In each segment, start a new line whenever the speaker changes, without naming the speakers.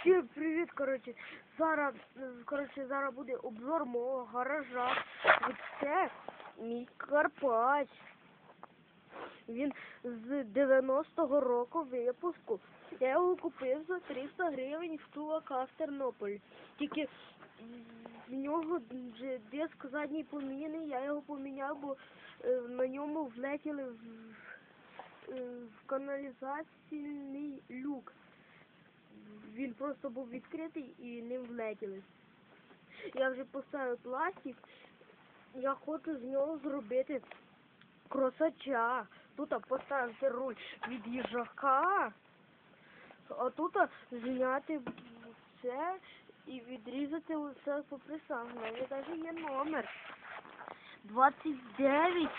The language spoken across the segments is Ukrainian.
Всім привіт, коротше. Зараз, е, коротше, зараз буде обзор мого гаража. Оце мій Карпач. Він з 90-го року випуску. Я його купив за 300 гривень в Тулака в Тернополі. Тільки в нього вже диск задній поміняний, я його поміняв, бо е, на ньому влетіли в, е, в каналізаційний люк. Він просто був відкритий і ним влетіли. Я вже поставив пластик. Я хочу з нього зробити кросача. Тут поставити руль від їжака, а тут зняти це і відрізати усе по присам. У мене навіть є номер. 29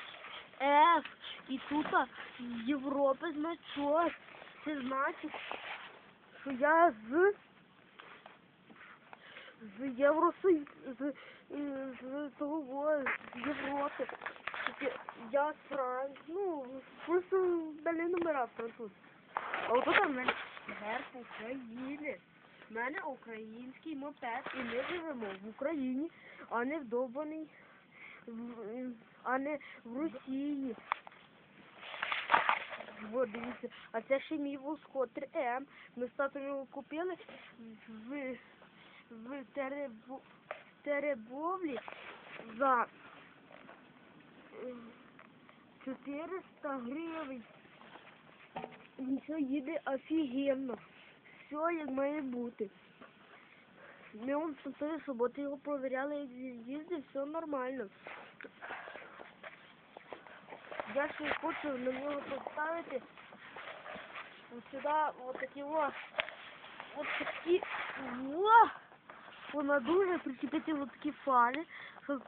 F. І тут Європи значок. Це значить, що я з з Євросоюзу, з, з того, з Європи. Я з Франції, ну, просто далі номера француз. А от в мене герб України. У мене український мопед, і ми живемо в Україні, а не в довбаній, в- а не в Росії. Вот, дивіться, а це ще мій восход 3М. Ми з татом його купили в, в Теребо, Теребовлі за е, 400 гривень. Все їде офігенно. Все як має бути. Ми з тої суботи його провіряли, їздив, все нормально. Я ще хочу на нього поставити от сюди от такі о, от такі о, вона дуже причепити от такі фари, щоб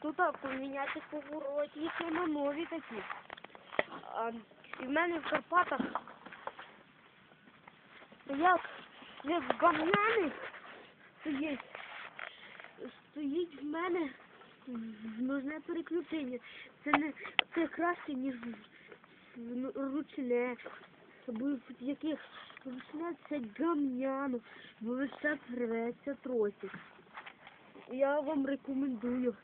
тут поміняти поворотники на нові такі. А, і в мене в Карпатах стоять, як гамняний стоїть, стоїть в мене нужне переключення. Це не це краще, ніж ручне. Бо яких ручне це гамняно, бо все рветься тросик. Я вам рекомендую.